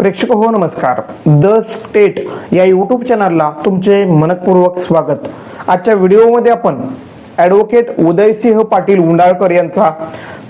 प्रेक्षक हो नमस्कार. द स्टेट या यूट्यूब चॅनलला तुमचे मनपूर्वक स्वागत. आजच्या व्हिडिओमध्ये आपण ॲडव्होकेट उदयसिंह पाटील उंडाळकर यांचा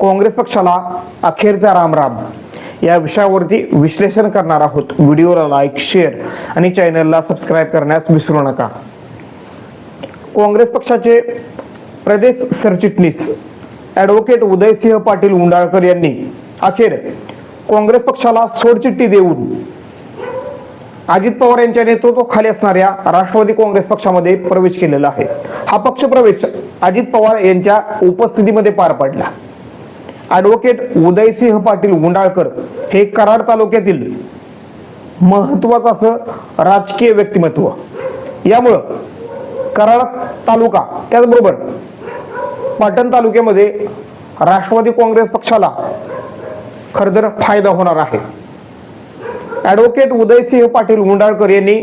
काँग्रेस पक्षाला अखेरचा रामराम या विषयावरती विश्लेषण करणार आहोत. व्हिडिओला लाईक शेअर आणि चॅनलला सबस्क्राईब करण्यास विसरू नका. काँग्रेस पक्षाचे प्रदेश सरचिटणीस ॲडव्होकेट उदयसिंह पाटील उंडाळकर यांनी अखेर काँग्रेस पक्षाला सोडचिठ्ठी देऊन अजित पवार यांच्या नेतृत्वाखाली असणाऱ्या राष्ट्रवादी काँग्रेस पक्षामध्ये प्रवेश केलेला आहे. हा पक्ष प्रवेश अजित पवार यांच्या उपस्थितीमध्ये पार पडला. ॲडव्होकेट उदयसिंह पाटील गुंडाळकर हे कराड तालुक्यातील महत्वाचं असं राजकीय व्यक्तिमत्व. यामुळं कराड तालुका त्याचबरोबर पाटण तालुक्यामध्ये राष्ट्रवादी काँग्रेस पक्षाला खरं तर फायदा होणार आहे. ॲडव्होकेट उदयसिंह पाटील गुंडाळकर यांनी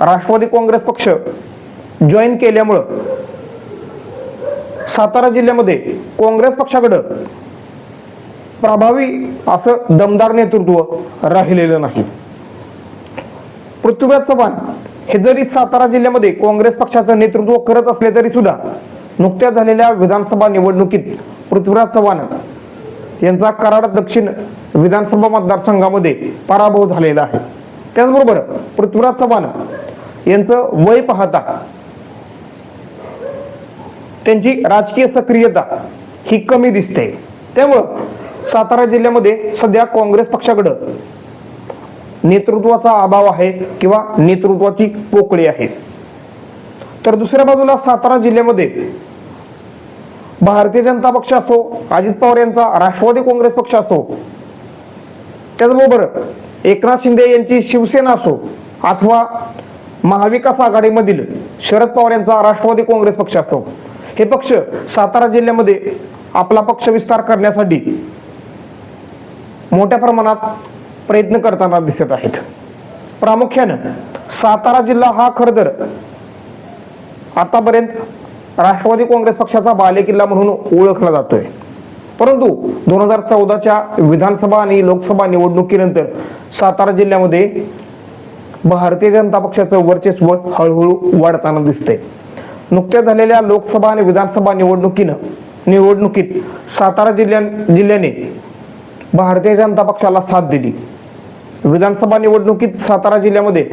राष्ट्रवादी काँग्रेस पक्ष जॉईन केल्यामुळं सातारा जिल्ह्यामध्ये काँग्रेस पक्षाकडं प्रभावी असं दमदार नेतृत्व राहिलेलं नाही. पृथ्वीराज चव्हाण हे जरी सातारा जिल्ह्यामध्ये काँग्रेस पक्षाचं नेतृत्व करत असले तरी सुद्धा नुकत्याच झालेल्या विधानसभा निवडणुकीत पृथ्वीराज चव्हाण यांचा कराड दक्षिण विधानसभा मतदारसंघामध्ये पराभव झालेला आहे. त्याचबरोबर पृथ्वीराज चव्हाण यांचं वय पाहता त्यांची राजकीय सक्रियता ही कमी दिसते. त्यामुळं सातारा जिल्ह्यामध्ये सध्या काँग्रेस पक्षाकडं नेतृत्वाचा अभाव आहे किंवा नेतृत्वाची पोकळी आहे. तर दुसऱ्या बाजूला सातारा जिल्ह्यामध्ये भारतीय जनता पक्ष असो अजित पवार यांचा राष्ट्रवादी काँग्रेस पक्ष असो. त्याचबरोबर एकनाथ शिंदे यांची शिवसेना असो अथवा महाविकास आघाडीमधील शरद पवार यांचा राष्ट्रवादी काँग्रेस पक्ष असो. हे पक्ष सातारा जिल्ह्यामध्ये आपला पक्ष विस्तार करण्यासाठी मोठ्या प्रमाणात प्रयत्न करताना दिसत आहेत. प्रामुख्यानं सातारा जिल्हा हा खरं तर आतापर्यंत राष्ट्रवादी काँग्रेस पक्षाचा बालेकिल्ला म्हणून ओळखला जातोय. परंतु दोन हजार चौदाच्या विधानसभा आणि लोकसभा निवडणुकीनंतर सातारा जिल्ह्यामध्ये भारतीय जनता पक्षाचं वर्चस्व हळूहळू वाढताना दिसतंय. नुकत्याच झालेल्या लोकसभा आणि विधानसभा निवडणुकीनं निवडणुकीत सातारा जिल्ह्या जिल्ह्याने भारतीय जनता पक्षाला साथ दिली. विधानसभा निवडणुकीत सातारा जिल्ह्यामध्ये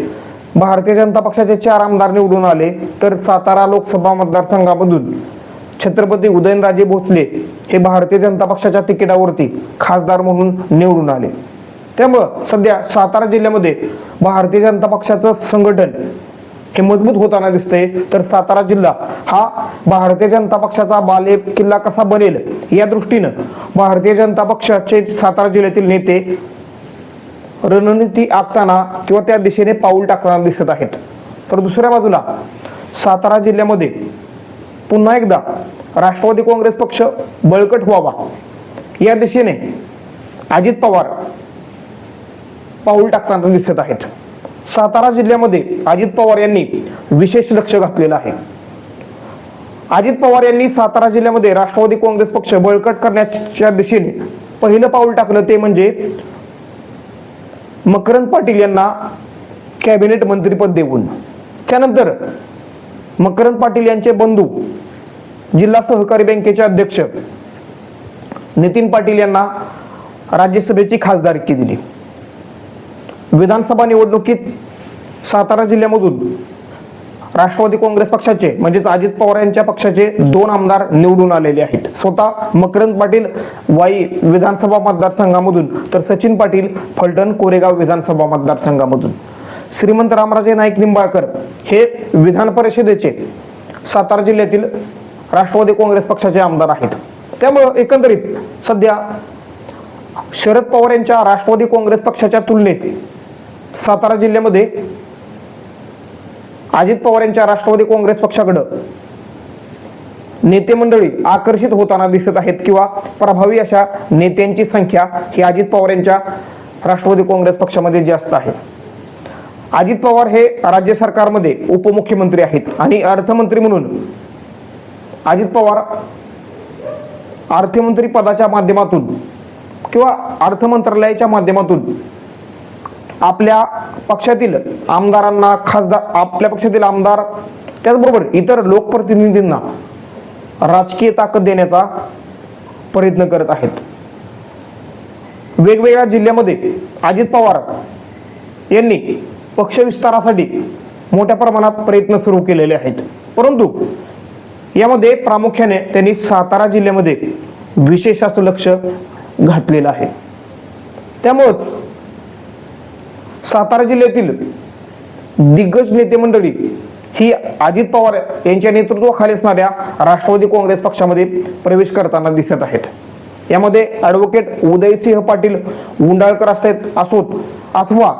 भारतीय जनता पक्षाचे चार आमदार निवडून आले तर सातारा लोकसभा मतदारसंघामधून छत्रपती उदयनराजे भोसले हे भारतीय जनता पक्षाच्या तिकिटावरती खासदार म्हणून निवडून आले. त्यामुळं सध्या सातारा जिल्ह्यामध्ये भारतीय जनता पक्षाचं संघटन हे मजबूत होताना दिसतंय. तर सातारा जिल्हा हा भारतीय जनता पक्षाचा बाले किल्ला कसा बनेल या दृष्टीनं भारतीय जनता पक्षाचे सातारा जिल्ह्यातील नेते रणनीती आखताना किंवा त्या दिशेने पाऊल टाकताना दिसत आहेत. तर दुसऱ्या बाजूला सातारा जिल्ह्यामध्ये पुन्हा एकदा राष्ट्रवादी काँग्रेस पक्ष बळकट व्हावा. या दिशेने अजित पवार पाऊल टाकताना दिसत आहेत. सातारा जिल्ह्यामध्ये अजित पवार यांनी विशेष लक्ष घातलेलं आहे. अजित पवार यांनी सातारा जिल्ह्यामध्ये राष्ट्रवादी काँग्रेस पक्ष बळकट करण्याच्या दिशेने पहिलं पाऊल टाकलं ते म्हणजे मकरंद पाटील यांना कॅबिनेट मंत्रीपद देऊन. त्यानंतर मकरंद पाटील यांचे बंधू जिल्हा सहकारी बँकेचे अध्यक्ष नितीन पाटील यांना राज्यसभेची खासदारकी दिली. विधानसभा निवडणुकीत सातारा जिल्ह्यामधून राष्ट्रवादी काँग्रेस पक्षाचे म्हणजेच अजित पवार यांच्या पक्षाचे दोन आमदार निवडून आलेले आहेत. स्वतः मकरंद पाटील वाई विधानसभा मतदारसंघामधून तर सचिन पाटील फलटण कोरेगाव विधानसभा मतदारसंघामधून. श्रीमंत रामराजे नाईक निंबाळकर हे विधान परिषदेचे सातारा जिल्ह्यातील राष्ट्रवादी काँग्रेस पक्षाचे आमदार आहेत. त्यामुळं एकंदरीत सध्या शरद पवार यांच्या राष्ट्रवादी काँग्रेस पक्षाच्या तुलनेत सातारा जिल्ह्यामध्ये अजित पवार यांच्या राष्ट्रवादी काँग्रेस पक्षाकडं नेते मंडळी आकर्षित होताना दिसत आहेत किंवा प्रभावी अशा नेत्यांची संख्या ही अजित पवार यांच्या राष्ट्रवादी काँग्रेस पक्षामध्ये जास्त आहे. अजित पवार हे राज्य सरकारमध्ये उपमुख्यमंत्री आहेत आणि अर्थमंत्री म्हणून अजित पवार अर्थमंत्री पदाच्या माध्यमातून किंवा अर्थ मंत्रालयाच्या माध्यमातून आपल्या पक्षातील आमदारांना खासदार आपल्या पक्षातील आमदार त्याचबरोबर इतर लोकप्रतिनिधींना राजकीय ताकद देण्याचा प्रयत्न करत आहेत. वेगवेगळ्या जिल्ह्यामध्ये अजित पवार यांनी पक्ष विस्तारासाठी मोठ्या प्रमाणात प्रयत्न सुरू केलेले आहेत. परंतु यामध्ये प्रामुख्याने त्यांनी सातारा जिल्ह्यामध्ये विशेष असं लक्ष घातलेलं आहे. त्यामुळंच सातारा जिल्ह्यातील दिग्गज नेते मंडळी ही अजित पवार यांच्या नेतृत्वाखाली असणाऱ्या राष्ट्रवादी काँग्रेस पक्षामध्ये प्रवेश करताना दिसत आहेत. यामध्ये ॲडव्होकेट उदयसिंह पाटील उंडाळकर असत असोत अथवा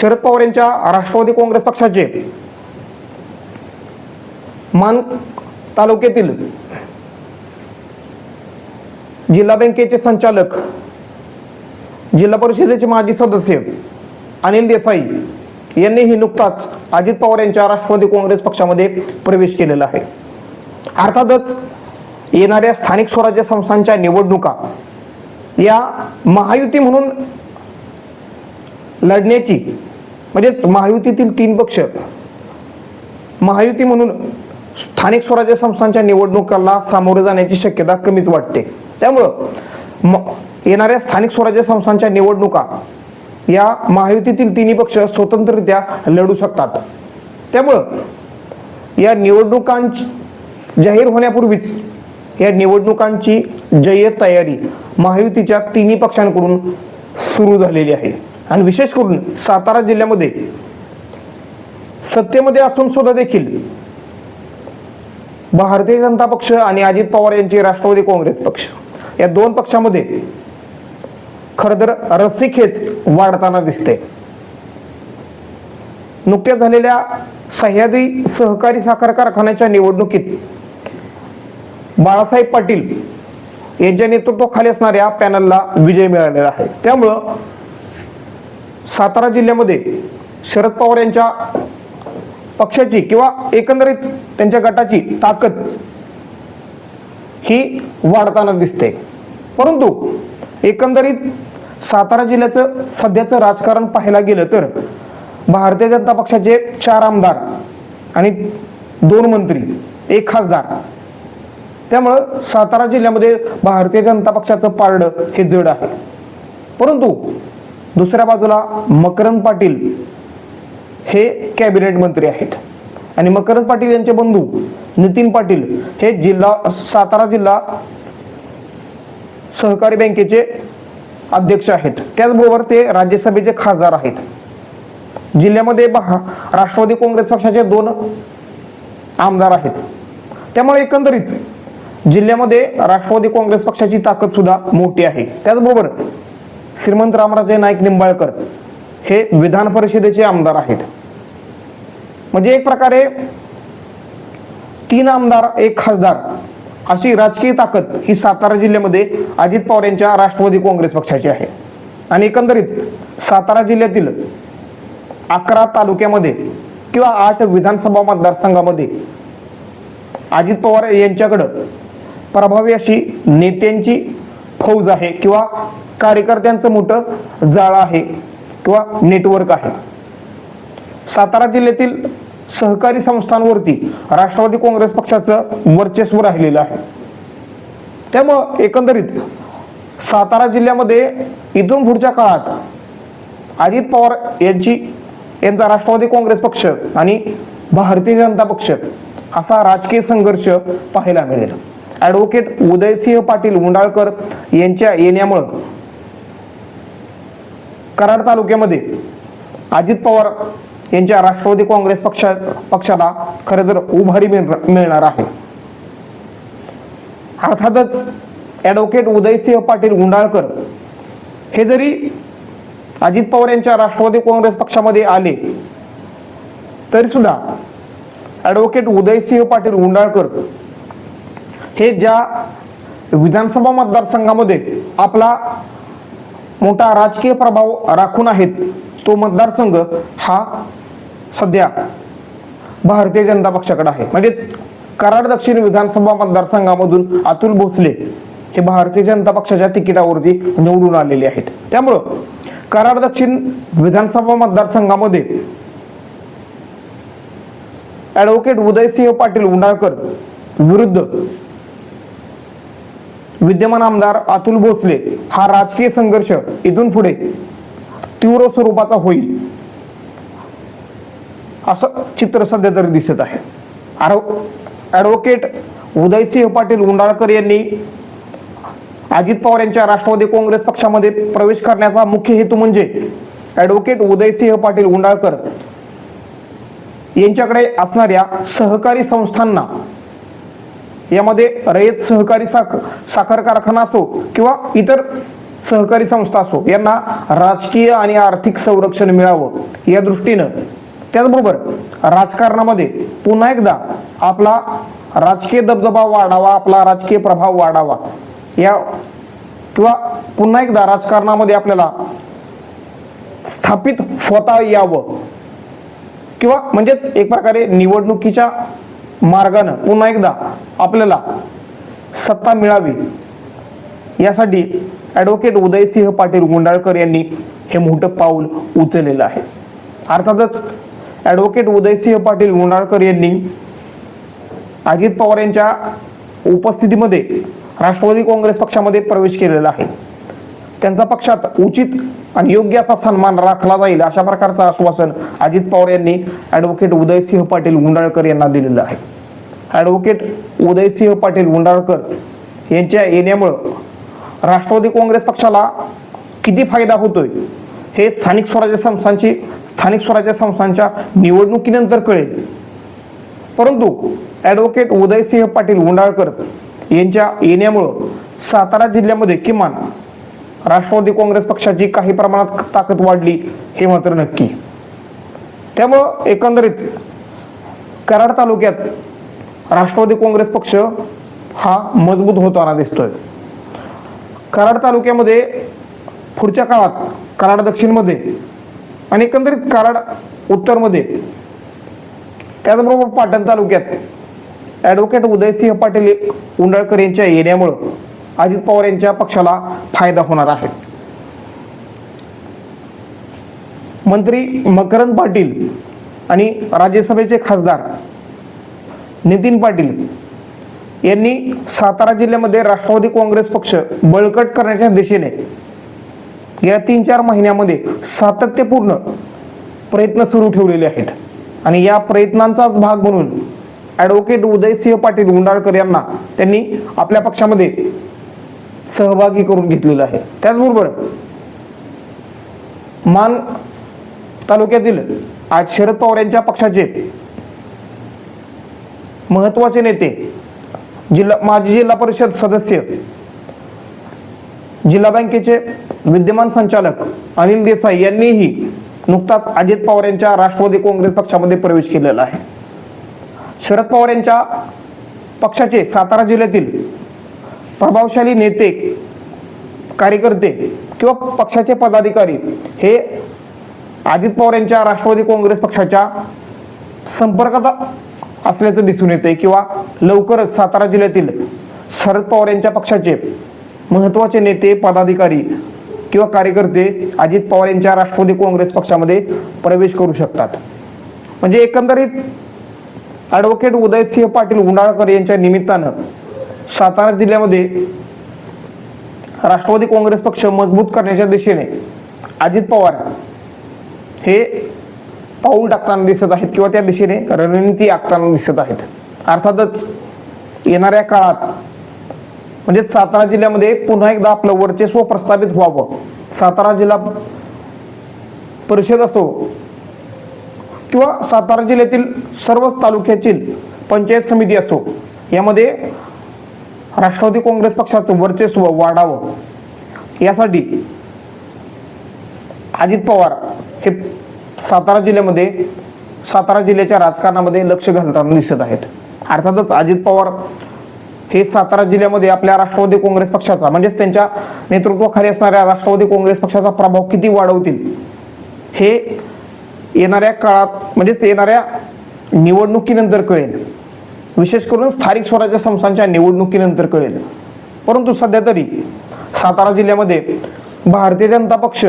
शरद पवार यांच्या राष्ट्रवादी काँग्रेस पक्षाचे मान तालुक्यातील जिल्हा बँकेचे संचालक जिल्हा परिषदेचे माजी सदस्य अनिल देसाई यांनीही नुकताच अजित पवार यांच्या राष्ट्रवादी काँग्रेस पक्षामध्ये प्रवेश केलेला आहे. अर्थातच येणाऱ्या स्थानिक स्वराज्य संस्थांच्या निवडणुका या महायुती म्हणून लढण्याची म्हणजेच महायुतीतील तीन पक्ष महायुती म्हणून स्थानिक स्वराज्य संस्थांच्या निवडणुकाला सामोरे जाण्याची शक्यता कमीच वाटते. त्यामुळं येणाऱ्या स्थानिक स्वराज्य संस्थांच्या निवडणुका या महायुतीतील तिन्ही पक्ष स्वतंत्ररित्या लढू शकतात. त्यामुळं या निवडणुकांची जाहीर होण्यापूर्वीच या निवडणुकांची जय तयारी महायुतीच्या तिन्ही पक्षांकडून सुरू झालेली आहे. आणि विशेष करून सातारा जिल्ह्यामध्ये सत्तेमध्ये असून सुद्धा देखील भारतीय जनता पक्ष आणि अजित पवार यांचे राष्ट्रवादी काँग्रेस पक्ष या दोन पक्षामध्ये खरं तर रस्सीखेच वाढताना दिसते. नुकत्याच झालेल्या सह्याद्री सहकारी साखर कारखान्याच्या निवडणुकीत बाळासाहेब पाटील यांच्या नेतृत्वाखाली असणाऱ्या पॅनलला विजय मिळालेला आहे. त्यामुळं सातारा जिल्ह्यामध्ये शरद पवार यांच्या पक्षाची किंवा एकंदरीत त्यांच्या गटाची ताकद ही वाढताना दिसते. परंतु एकंदरीत सातारा जिल्ह्याचं सध्याचं राजकारण पाहायला गेलं तर भारतीय जनता पक्षाचे चार आमदार आणि दोन मंत्री एक खासदार. त्यामुळं सातारा जिल्ह्यामध्ये भारतीय जनता पक्षाचं पारडं हे जड आहे. परंतु दुसऱ्या बाजूला मकरंद पाटील हे कॅबिनेट मंत्री आहेत. आणि मकरंद पाटील यांचे बंधू नितीन पाटील हे जिल्हा सातारा जिल्हा सहकारी बँकेचे अध्यक्ष आहेत. त्याचबरोबर ते राज्यसभेचे खासदार आहेत. जिल्ह्यामध्ये पहा राष्ट्रवादी काँग्रेस पक्षाचे दोन आमदार आहेत. त्यामुळे एकंदरीत जिल्ह्यामध्ये राष्ट्रवादी काँग्रेस पक्षाची ताकद सुद्धा मोठी आहे. त्याचबरोबर श्रीमंत रामराजे नाईक निंबाळकर हे विधान परिषदेचे आमदार आहेत. म्हणजे एक प्रकारे तीन आमदार एक खासदार अशी राजकीय ताकद ही सातारा जिल्ह्यामध्ये अजित पवार यांच्या राष्ट्रवादी काँग्रेस पक्षाची आहे. आणि एकंदरीत सातारा जिल्ह्यातील अकरा तालुक्यामध्ये किंवा आठ विधानसभा मतदारसंघामध्ये अजित पवार यांच्याकडं प्रभावी अशी नेत्यांची फौज आहे किंवा कार्यकर्त्यांचं मोठं जाळं आहे किंवा नेटवर्क आहे. सातारा जिल्ह्यातील सहकारी संस्थांवरती राष्ट्रवादी काँग्रेस पक्षाचं वर्चस्व राहिलेलं आहे. त्यामुळं एकंदरीत सातारा जिल्ह्यामध्ये इथून पुढच्या काळात अजित पवार यांची यांचा राष्ट्रवादी काँग्रेस पक्ष आणि भारतीय जनता पक्ष असा राजकीय संघर्ष पाहायला मिळेल. ॲडव्होकेट उदयसिंह पाटील उंडाळकर यांच्या येण्यामुळं कराड तालुक्यामध्ये अजित पवार यांच्या राष्ट्रवादी काँग्रेस पक्षा पक्षाला खरं तर उभारी मिळणार आहे. अर्थातच ॲडव्होकेट उदयसिंह पाटील गुंडाळकर हे जरी अजित पवार यांच्या राष्ट्रवादी काँग्रेस पक्षामध्ये आले तरी सुद्धा ॲडव्होकेट उदयसिंह पाटील गुंडाळकर हे ज्या विधानसभा मतदारसंघामध्ये आपला मोठा राजकीय प्रभाव राखून आहेत तो मतदारसंघ हा सध्या भारतीय जनता पक्षाकडे आहे. म्हणजेच कराड दक्षिण विधानसभा मतदारसंघामधून अतुल भोसले हे भारतीय जनता पक्षाच्या तिकिटावरती निवडून आलेले आहेत. त्यामुळं कराड दक्षिण विधानसभा मतदारसंघामध्ये ऍडव्होकेट उदयसिंह पाटील उंडाळकर विरुद्ध विद्यमान आमदार अतुल भोसले हा राजकीय संघर्ष इथून पुढे तीव्र स्वरूपाचा होईल. असं चित्र सध्या तरी दिसत आहे. ॲडव्होकेट उदयसिंह पाटील उंडाळकर यांनी अजित पवार यांच्या राष्ट्रवादी काँग्रेस पक्षामध्ये प्रवेश करण्याचा मुख्य हेतू म्हणजे ॲडव्होकेट उदयसिंह पाटील उंडाळकर यांच्याकडे असणाऱ्या सहकारी संस्थांना यामध्ये रयत सहकारी साख साखर कारखाना असो किंवा इतर सहकारी संस्था असो यांना राजकीय आणि आर्थिक संरक्षण मिळावं. या दृष्टीनं त्याचबरोबर राजकारणामध्ये पुन्हा एकदा आपला राजकीय दबदबा वाढावा आपला राजकीय प्रभाव वाढावा. या किंवा पुन्हा एकदा राजकारणामध्ये आपल्याला स्थापित होता यावं. किंवा म्हणजेच एक प्रकारे निवडणुकीच्या मार्गानं पुन्हा एकदा आपल्याला सत्ता मिळावी. यासाठी ॲडव्होकेट उदयसिंह पाटील गुंडाळकर यांनी हे मोठं पाऊल उचललेलं आहे. अर्थातच ॲडव्होकेट उदयसिंह पाटील गुंडाळकर यांनी अजित पवार यांच्या उपस्थितीमध्ये राष्ट्रवादी काँग्रेस पक्षामध्ये प्रवेश केलेला आहे. त्यांचा पक्षात उचित आणि योग्य असा सन्मान राखला जाईल अशा प्रकारचं आश्वासन अजित पवार यांनी ॲडव्होकेट उदयसिंह पाटील गुंडाळकर यांना दिलेलं आहे. ॲडव्होकेट उदयसिंह पाटील गुंडाळकर यांच्या येण्यामुळं राष्ट्रवादी काँग्रेस पक्षाला किती फायदा होतोय? हे स्थानिक स्वराज्य संस्थांची स्थानिक स्वराज्य संस्थांच्या निवडणुकीनंतर कळेल. परंतु ॲडव्होकेट उदयसिंह पाटील गुंडाळकर यांच्या येण्यामुळं सातारा जिल्ह्यामध्ये किमान राष्ट्रवादी काँग्रेस पक्षाची काही प्रमाणात ताकद वाढली हे मात्र नक्की. त्यामुळं एकंदरीत कराड तालुक्यात राष्ट्रवादी काँग्रेस पक्ष हा मजबूत होताना दिसतोय. कराड तालुक्यामध्ये पुढच्या काळात कराड दक्षिणमध्ये आणि एकंदरीत कराड उत्तरमध्ये त्याचबरोबर पाटण तालुक्यात ॲडव्होकेट उदयसिंह पाटील उंडाळकर यांच्या येण्यामुळं अजित पवार यांच्या पक्षाला फायदा होणार आहे. मंत्री मकरंद पाटील आणि राज्यसभेचे खासदार नितीन पाटील यांनी सातारा जिल्ह्यामध्ये राष्ट्रवादी काँग्रेस पक्ष बळकट करण्याच्या दिशेने गेल्या तीन चार महिन्यामध्ये सातत्यपूर्ण प्रयत्न सुरू ठेवलेले आहेत. आणि या प्रयत्नांचाच भाग म्हणून ॲडव्होकेट उदयसिंह पाटील गुंडाळकर यांना त्यांनी आपल्या पक्षामध्ये सहभागी करून घेतलेलं आहे. त्याचबरोबर मान तालुक्यातील आज शरद पवार यांच्या पक्षाचे महत्त्वाचे नेते जिल्हा माजी जिल्हा परिषद सदस्य जिल्हा बँकेचे विद्यमान संचालक अनिल देसाई यांनीही नुकताच अजित पवार यांच्या राष्ट्रवादी काँग्रेस पक्षामध्ये प्रवेश केलेला आहे. शरद पवार यांच्या पक्षाचे सातारा जिल्ह्यातील प्रभावशाली नेते कार्यकर्ते किंवा पक्षाचे पदाधिकारी हे अजित पवार यांच्या राष्ट्रवादी काँग्रेस पक्षाच्या संपर्कात असल्याचं दिसून येते किंवा लवकरच सातारा जिल्ह्यातील शरद पवार यांच्या पक्षाचे महत्त्वाचे नेते पदाधिकारी किंवा कार्यकर्ते अजित पवार यांच्या राष्ट्रवादी काँग्रेस पक्षामध्ये प्रवेश करू शकतात. म्हणजे एकंदरीत ॲडव्होकेट उदयसिंह पाटील गुंडाळकर यांच्या निमित्तानं सातारा जिल्ह्यामध्ये राष्ट्रवादी काँग्रेस पक्ष मजबूत करण्याच्या दिशेने अजित पवार हे पाऊल टाकताना दिसत आहेत किंवा त्या दिशेने रणनीती आखताना दिसत आहेत. अर्थातच येणाऱ्या काळात म्हणजे सातारा जिल्ह्यामध्ये पुन्हा एकदा आपलं वर्चस्व प्रस्थापित व्हावं. सातारा जिल्हा परिषद असो किंवा सातारा जिल्ह्यातील सर्वच तालुक्यातील पंचायत समिती असो यामध्ये राष्ट्रवादी काँग्रेस पक्षाचं वर्चस्व वाढावं. यासाठी अजित पवार हे सातारा जिल्ह्यामध्ये सातारा जिल्ह्याच्या राजकारणामध्ये लक्ष घालताना दिसत आहेत. अर्थातच अजित पवार हे सातारा जिल्ह्यामध्ये आपल्या राष्ट्रवादी काँग्रेस पक्षाचा म्हणजेच त्यांच्या नेतृत्वाखाली असणाऱ्या राष्ट्रवादी काँग्रेस पक्षाचा प्रभाव किती वाढवतील? हे येणाऱ्या काळात म्हणजेच येणाऱ्या निवडणुकीनंतर कळेल. विशेष करून स्थानिक स्वराज्य संस्थांच्या निवडणुकीनंतर कळेल. परंतु सध्या तरी सातारा जिल्ह्यामध्ये भारतीय जनता पक्ष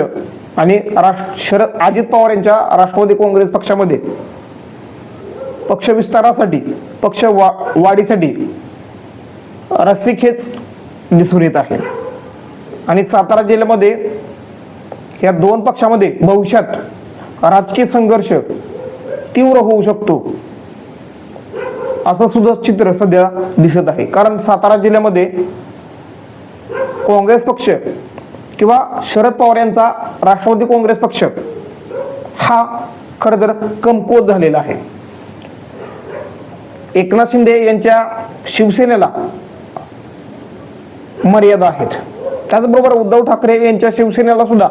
आणि राष्ट्र शरद अजित पवार यांच्या राष्ट्रवादी काँग्रेस पक्षामध्ये पक्ष विस्तारासाठी पक्ष वा वाढीसाठी रस्सीखेच दिसून येत आहे. आणि सातारा जिल्ह्यामध्ये या दोन पक्षामध्ये भविष्यात राजकीय संघर्ष तीव्र होऊ शकतो. असं सुद्धा चित्र सध्या दिसत आहे. कारण सातारा जिल्ह्यामध्ये काँग्रेस पक्ष किंवा शरद पवार यांचा राष्ट्रवादी काँग्रेस पक्ष हा खर तर कमकुवत झालेला आहे. एकनाथ शिंदे यांच्या शिवसेनेला मर्यादा आहेत. त्याचबरोबर उद्धव ठाकरे यांच्या शिवसेनेला सुद्धा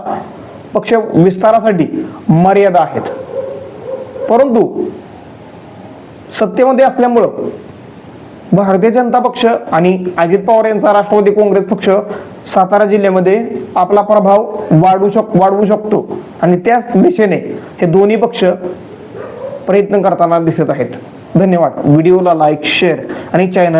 पक्ष विस्तारासाठी मर्यादा आहेत. परंतु सत्तेमध्ये असल्यामुळं भारतीय जनता पक्ष आणि अजित पवार यांचा राष्ट्रवादी काँग्रेस पक्ष सातारा जिल्ह्यामध्ये आपला प्रभाव वाढू शक वाढवू शकतो. आणि त्याच दिशेने हे दोन्ही पक्ष प्रयत्न करताना दिसत आहेत. धन्यवाद. व्हिडिओला लाईक शेअर आणि चॅनल